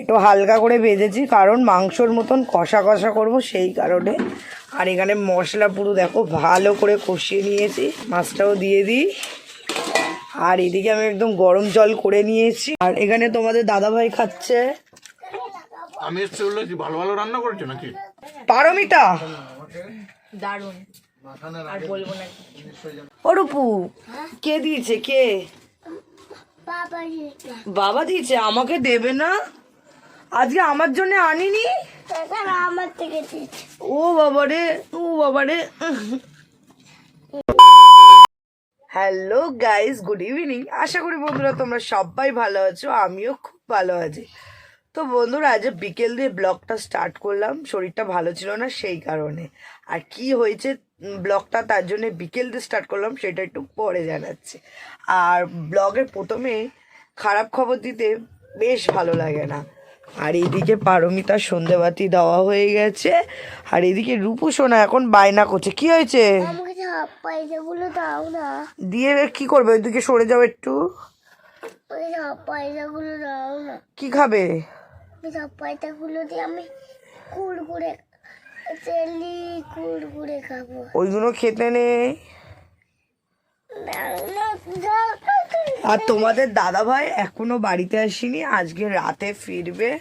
একটু হালকা করে ভেজেছি কারণ মাংসর মতন কষা কষা করব সেই কারণে। আর এখানে মশলা পুরো দেখো ভালো করে কষিয়ে নিয়েছি মাছটাও দিয়ে দিই। আর এদিকে আমি একদম গরম জল করে নিয়েছি। আর এখানে তোমাদের দাদা ভাই খাচ্ছে। আমি এসে বলল কি ভালো ভালো রান্না করেছ নাকি? পারমিতা! দারুণ। আর বলব না কে দিয়েছে কে? বাবা দিয়েছে আমাকে দেবে না? আজকে আমার জন্য আনিনি? আমার থেকে ও বাবারে ও বাবারে। হ্যালো গাইস গুড ইভিনিং আশা করি বন্ধুরা তোমরা সবাই ভালো আছো আমিও খুব ভালো আছি। তো বন্ধুরা আজ বিকেল দিয়ে ব্লগটা স্টার্ট করলাম শরীরটা ভালো ছিল না সেই কারণে। আর কি হয়েছে ব্লগটা তার জন্য বিকেল দিয়ে স্টার্ট করলাম সেটা একটু পরে জানাচ্ছি। আর ব্লগের প্রথমে খারাপ খবর দিতে বেশ ভালো লাগে না। আর এইদিকে পারমিতার সন্ধেবাতি দেওয়া হয়ে গেছে। আর এদিকে রূপু সোনা এখন বায়না করছে। কি হয়েছে? দিয়ে কি করবে? ওইদিকে সরে যাও একটু। ওই সব পয়সাগুলো দাও না। কি খাব। ওইগুলো খেতে নেই দাও না, দাও না তুমি। আর তোমাদের দাদা ভাই এখনও বাড়িতে আসেনি, আজকে রাতে ফিরবে।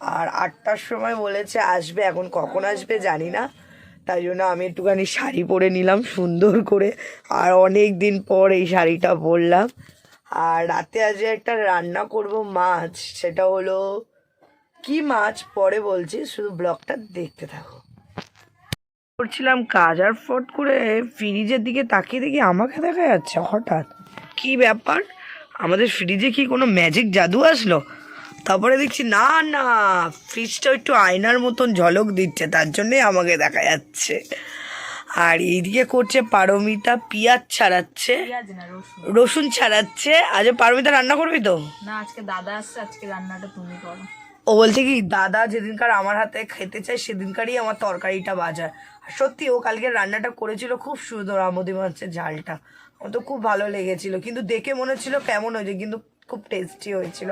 আর আটটার সময় বলেছে আসবে, এখন কখন আসবে জানি না। তাই জন্য আমি একটুখানি শাড়ি পরে নিলাম, সুন্দর করে। আর অনেক দিন পর এই শাড়িটা পরলাম। আর রাতে আজকে একটা রান্না করব মাছ, সেটা হলো কি মাছ পরে বলছি, শুধু ব্লগটা দেখতে থাকো। করছিলাম কাজ আর ফট করে, ফ্রিজের দিকে তাকিয়ে দেখি আমাকে দেখা যাচ্ছে হঠাৎ। কি ব্যাপার? আমাদের ফ্রিজে কি কোনো ম্যাজিক জাদু আসলো? তারপরে দেখছি না না ফ্রিজটা একটু আয়নার মতন ঝলক দিচ্ছে তার জন্যই আমাকে দেখা যাচ্ছে। আর এইদিকে করছে পারমিতা পিঁয়াজ ছাড়াচ্ছে। রসুন। ছাড়াচ্ছে। আজ পারমিতা রান্না করবি তো? না আজকে দাদা আসছে আজকে রান্নাটা তুমি করো। ও বলছে কি দাদা যেদিনকার আমার হাতে খেতে চায় সেদিনকারই আমার তরকারিটা বাজার আর সত্যি ও কালকে রান্নাটা করেছিল খুব সুন্দর আমদি মাছের ঝালটা। তো খুব ভালো লেগেছিল। কিন্তু দেখে মনে হচ্ছিল কেমন হয়েছে, কিন্তু খুব টেস্টি হয়েছিল।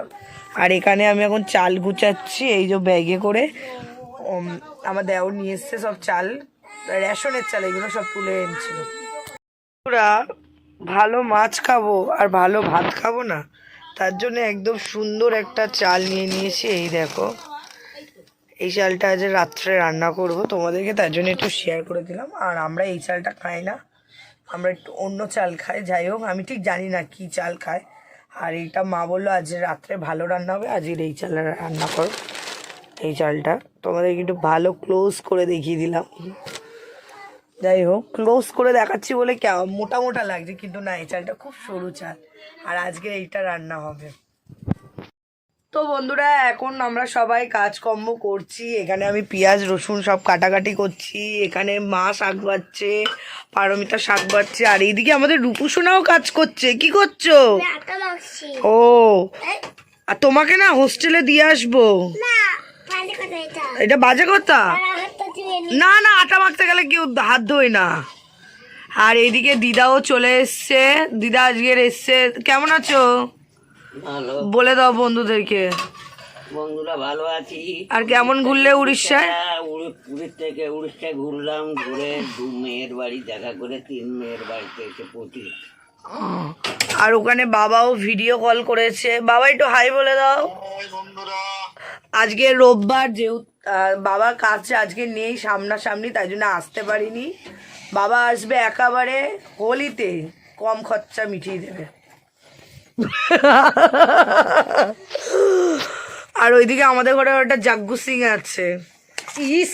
আর এখানে আমি এখন চাল গুচাচ্ছি, এই যে ব্যাগে করে। আমার দেওর নিয়ে এসছে সব চাল, রেশনের চাল, এগুলো সব তুলে এনেছিল। ওরা ভালো মাছ খাব আর ভালো ভাত খাব না, তার জন্য একদম সুন্দর একটা চাল নিয়ে নিয়েছি, এই দেখো। এই চালটা আজ রাত্রে রান্না করব তোমাদেরকে, তার জন্য একটু শেয়ার করে দিলাম। আর আমরা এই চালটা খাই না। আমরা একটু অন্য চাল খাই। যাই হোক, আমি ঠিক জানি না কি চাল খায়। আর এইটা মা বলল, আজ রাত্রে ভালো রান্না হবে, আজকের এই চাল রান্না করো। এই চালটা তোমাদের একটু ভালো ক্লোজ করে দেখিয়ে দিলাম। যাই হোক ক্লোজ করে দেখাচ্ছি বলে মোটা মোটা লাগছে, কিন্তু না, এই চালটা খুব সরু চাল। আর আজকে এইটা রান্না হবে। তো বন্ধুরা এখন আমরা সবাই কাজকর্ম করছি। এখানে আমি পেঁয়াজ রসুন সব কাটাকাটি করছি। এখানে মা শাক বাচ্ছে পারমিতা শাক বাচ্ছে আর এইদিকে আমাদের রূপুসোনাও কাজ করছে। কি করছ? ও। আর তোমাকে না হোস্টেলে দিয়ে আসব। এটা। বাজে কথা? নি না আটা মাখতে গেলে কেউ হাত ধোয় না। আর এইদিকে দিদাও চলে এসছে। দিদা আজকের এসছে। কেমন আছো? বলে দাও বন্ধুদেরকে। বন্ধুরা ভালো আছি। আর কেমন ঘুরলে উড়িষ্যায়? পুরীর থেকে উড়িষ্যায় ঘুরলাম ঘুরে দু মেয়ের বাড়ি দেখা করে তিন মেয়ের বাড়িতে এসে পৌঁছি। আর ওখানে বাবাও ভিডিও কল করেছে। বাবা একটু হাই বলে দাও। আজকে রোববার যেহেতু বাবা কাছে আজকে নেই সামনাসামনি তাই জন্য আসতে পারিনি। বাবা আসবে একেবারে হোলিতে কম খরচা মিটিয়ে দেবে। আর ওইদিকে আমাদের ঘরে একটা জাগ্গু সিং আছে। ইস!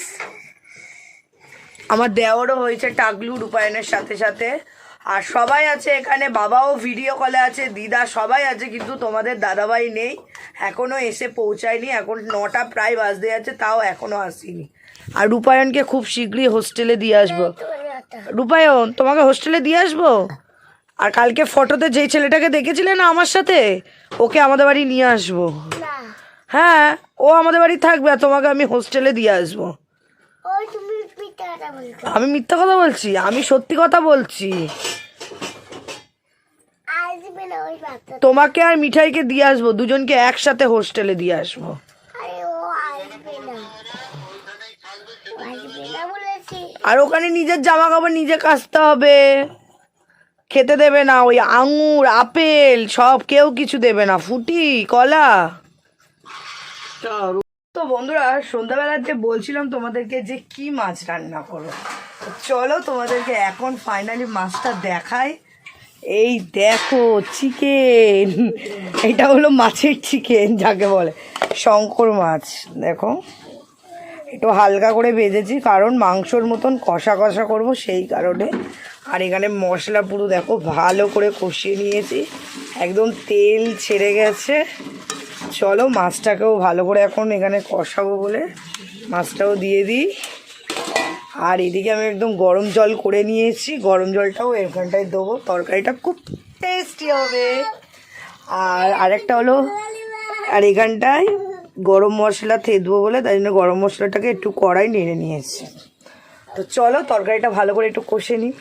আমার দেওয়ারও হয়েছে টাগলু রূপায়ণের সাথে সাথে। আর সবাই আছে এখানে বাবাও ভিডিও কলে আছে দিদা সবাই আছে কিন্তু তোমাদের দাদাভাই নেই। এখনও এসে পৌঁছায়নি এখন নটা প্রায় বাজতে যাচ্ছে তাও এখনও আসেনি। আর রূপায়ণকে খুব শীঘ্রই হোস্টেলে দিয়ে আসব। রূপায়ণ তোমাকে হোস্টেলে দিয়ে আসব? আর কালকে ফটোতে যেই ছেলেটাকে দেখেছিলে না আমার সাথে? ওকে আমাদের বাড়ি নিয়ে আসব। হ্যাঁ ও আমাদের বাড়ি থাকবে আর তোমাকে আমি হোস্টেলে দিয়ে আসব। আমি মিথ্যা কথা বলছি? আমি সত্যি কথা বলছি? তোমাকে আর মিঠাইকে দিয়ে আসব দুজনকে একসাথে হোস্টেলে দিয়ে আসব। আর ওখানে নিজের জামা কাপড় নিজে কাচতে হবে। খেতে দেবে না, ওই আঙুর, আপেল, সব কেউ কিছু দেবে না, ফুটি, কলা। তো বন্ধুরা সন্ধ্যাবেলা যে বলছিলাম তোমাদেরকে যে কি মাছ রান্না করো চলো তোমাদেরকে এখন ফাইনালি মাছটা দেখাই। এই দেখো চিকেন এটা হলো মাছের চিকেন যাকে বলে, শঙ্কর মাছ, দেখো। একটু হালকা করে ভেজেছি, কারণ মাংসর মতন কষা কষা করব সেই কারণে। আর এখানে মশলা পুরো দেখো ভালো করে কষিয়ে নিয়েছি, একদম তেল ছেড়ে গেছে। চলো মাছটাকেও ভালো করে এখন এখানে কষাবো বলে মাছটাও দিয়ে দিই। আর এদিকে আমি একদম গরম জল করে নিয়েছি, গরম জলটাও এখানটায় দেবো, তরকারিটা খুব টেস্টি হবে। আর আরেকটা হলো, আর এখানটায় গরম মশলা থেতবো বলে তাই জন্য গরম মশলাটাকে একটু কড়াই নেড়ে নিয়েছি। তো চলো তরকারিটা ভালো করে একটু কষে নিই।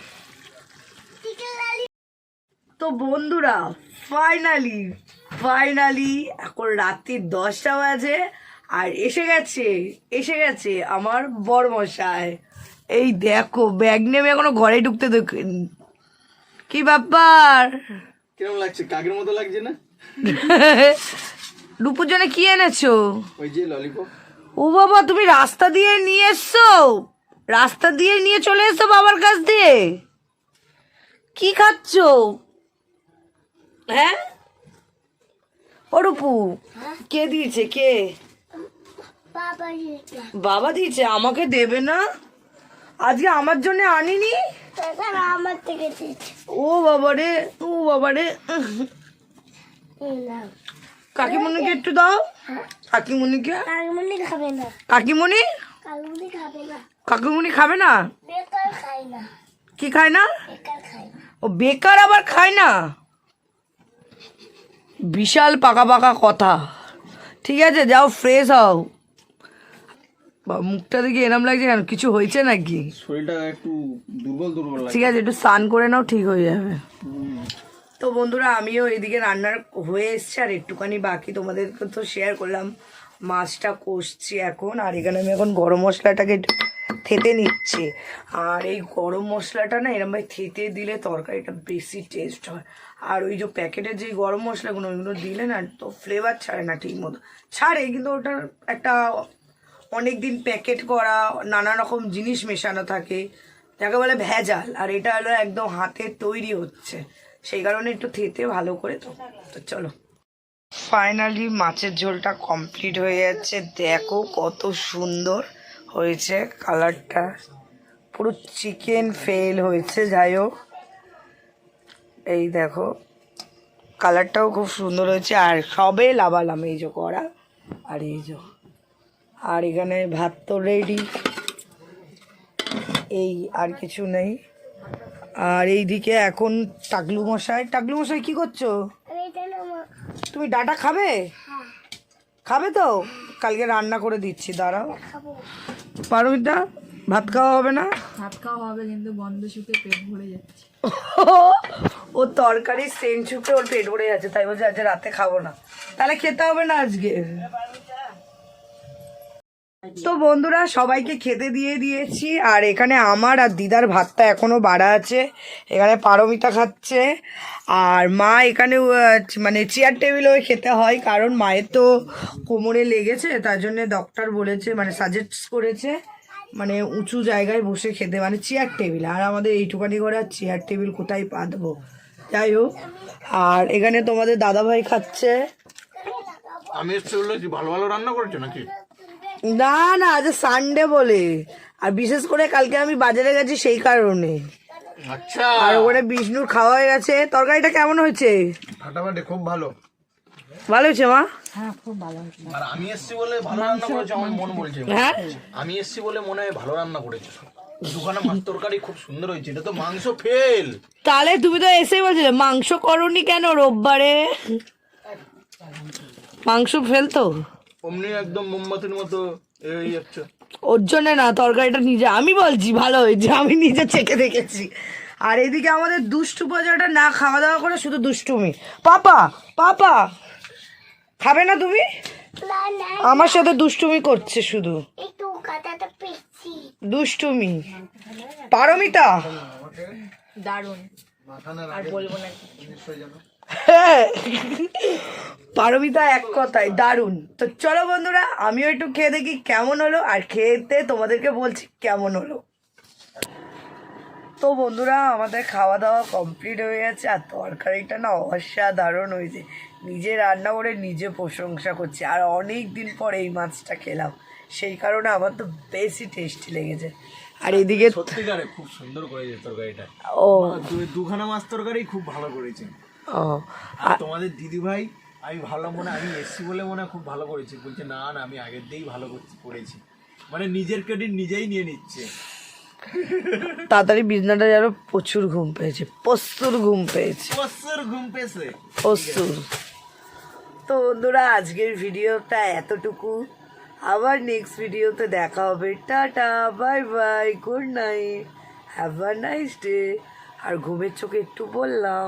তো বন্ধুরা ফাইনালি ফাইনালি এখন রাত্রি দশটা বাজে আর এসে গেছে এসে গেছে আমার বরমশাই। এই দেখো ব্যাগ নেমে এখনও ঘরে ঢুকতে দেখেন কি ব্যাপার? কীরকম লাগছে? কাকের মতো লাগছে না? রূপুর জন্য কি এনেছো? ওই যে ললিপপ ও বাবা তুমি রাস্তা দিয়ে নিয়ে এসছো? রাস্তা দিয়ে নিয়ে চলে এসছো বাবার কাছ দিয়ে? কি খাচ্ছো? হ্যাঁ? ও রূপু কে দিয়েছে? কে? বাবা দিয়েছে। বাবা দিয়েছে? আমাকে দেবে না? আজকে আমার জন্য আনিনি? তাছাড়া আমার থেকে দিয়েছে। ও বাবারে ও বাবারে। কাকিমণিকে একটু দাও। কাকিমণিকে? কালমুনি খাবে না। কাকিমণি? কালমুনি খাবে না। কাকিমণি খাবে না? বেকার খাই না। কি খায় না? বেকার ও বেকার আবার খায় না? বিশাল পাকা পাকা কথা। ঠিক আছে যাও ফ্রেশ হও। বা মুখটা দেখে এরম লাগছে কেন? কিছু হয়েছে নাকি? শরীরটা একটু দুর্বল দুর্বল ঠিক আছে একটু স্নান করে নাও ঠিক হয়ে যাবে। তো বন্ধুরা, আমিও এদিকে রান্নার হয়ে এসছে, আর একটুখানি বাকি তোমাদেরকে তো শেয়ার করলাম। মাছটা কষছি এখন, আর এখানে আমি এখন গরম মশলাটাকে একটু থেতে নিচ্ছি। আর এই গরম মশলাটা না, এরম ভাই থেতে দিলে তরকারিটা বেশি টেস্ট হয়। আর ওই যে প্যাকেটের যে গরম মশলাগুলো, ওইগুলো দিলে না, তো ফ্লেভার ছাড়ে না ঠিক মতো। ছাড়ে, কিন্তু ওটার একটা অনেক দিন প্যাকেট করা, নানা রকম জিনিস মেশানো থাকে। যাকে বলে ভেজাল, আর এটা হলো একদম হাতে তৈরি হচ্ছে। সেই কারণে একটু থেতে ভালো করে তো। তো চলো। ফাইনালি মাছের ঝোলটা কমপ্লিট হয়ে যাচ্ছে। দেখো কত সুন্দর হয়েছে কালারটা পুরো চিকেন ফেল হয়েছে, যাই হোক। এই দেখো কালারটাও খুব সুন্দর হয়েছে। আর সবে লাভালাম এই যে করা আর এই যে। আর এখানে ভাত তো রেডি এই আর কিছু নেই। আর এইদিকে এখন টাকলু মশাই টাকলু মশাই কি করছ তুমি ডাটা খাবে? খাবে তো? কালকে রান্না করে দিচ্ছি দাঁড়াও। খাব। পারমিতা ভাত খাওয়া হবে না? ভাত খাওয়া হবে কিন্তু গন্ধ শুকে পেট ভরে যাচ্ছে। ও তরকারি সেন ছুপে ওর পেট ভরে যাচ্ছে তাই বলছে আজ রাতে খাব না। তাহলে খেতে হবে না আজকে। তো বন্ধুরা সবাইকে খেতে দিয়ে দিয়েছি আর এখানে আমার আর দিদার ভাতটা এখনও বাড়া আছে। এখানে পারমিতা খাচ্ছে আর মা এখানে মানে চেয়ার টেবিলে খেতে হয় কারণ মায়ের তো কোমরে লেগেছে তার জন্য ডক্টর বলেছে মানে সাজেস্ট করেছে মানে উঁচু জায়গায় বসে খেতে মানে চেয়ার টেবিল আর আমাদের এইটুখানি করে আর চেয়ার টেবিল কোথায় পাতবো? যাই হোক আর এখানে তোমাদের দাদাভাই খাচ্ছে। আমি ভালো ভালো রান্না করেছ নাকি? না না আজ সানডে বলে। আর বিশেষ করে কালকে আমি বাজারে গেছি সেই কারণে। আচ্ছা। আর ওখানে বিষ্ণুর খাওয়া হয়ে গেছে। তরকারিটা কেমন হয়েছে? ফাটাফাটি খুব ভালো। ভালো হয়েছে মা? আর আমি এসছি বলে ভালো রান্না করেছ আমার মন বলছে। হ্যাঁ? আমি এসছি বলে মনে হয় ভালো রান্না করেছ। দোকানে মাছ তরকারি খুব সুন্দর হয়েছে এটা তো মাংস ফেল তাহলে তুমি তো এসেই বলছিলে মাংস করনি কেন রোববারে? মাংস ফেলতো অমনি একদম মোমবাতির মতো এ হয়ে যাচ্ছে। ওর জন্য না তরকারিটা নিজে আমি বলছি ভালো হয়েছে আমি নিজে চেকে দেখেছি। আর এদিকে আমাদের দুষ্টু বাজারটা না খাওয়া দাওয়া করে শুধু দুষ্টুমি। পাপা পাপা খাবে না তুমি? না না আমার সাথে দুষ্টুমি করছে শুধু। দুষ্টুমি। পারমিতা? দারুণ। আর বলব না। পারমিতা এক কথায় দারুণ। তো চলো বন্ধুরা আমিও একটু খেয়ে দেখি কেমন হলো আর খেতে তোমাদেরকে বলছি কেমন হলো। তো বন্ধুরা আমাদের খাওয়া দাওয়া কমপ্লিট হয়ে গেছে আর তরকারিটা না অসাধারণ হয়েছে। নিজে রান্না করে নিজে প্রশংসা করছি আর অনেক দিন পর এই মাছটা খেলাম। সেই কারণে আমার তো বেশি টেস্টি লেগেছে। আর এদিকে সত্যিকারে খুব সুন্দর করেছে তরকারিটা। ও। দুখানা মাছ তরকারি খুব ভালো করেছে। ও তোমাদের দিদি ভাই আমি ভালো মনে আমি এসছি বলে মনে খুব ভালো করেছি। বলছে না না আমি আগের দিয়েই ভালো করছি করেছি। মানে নিজের ক্রেডিট নিজেই নিয়ে নিচ্ছে। তাড়াতাড়ি বিছনাটা যেন প্রচুর ঘুম পেয়েছে প্রচুর ঘুম পেয়েছে। প্রচুর ঘুম পেয়েছে। প্রচুর। তো বন্ধুরা আজকের ভিডিওটা এতটুকু। আবার নেক্সট ভিডিওতে দেখা হবে। Tata bye bye good night have a nice day আর ঘুমের চোখে একটু বললাম।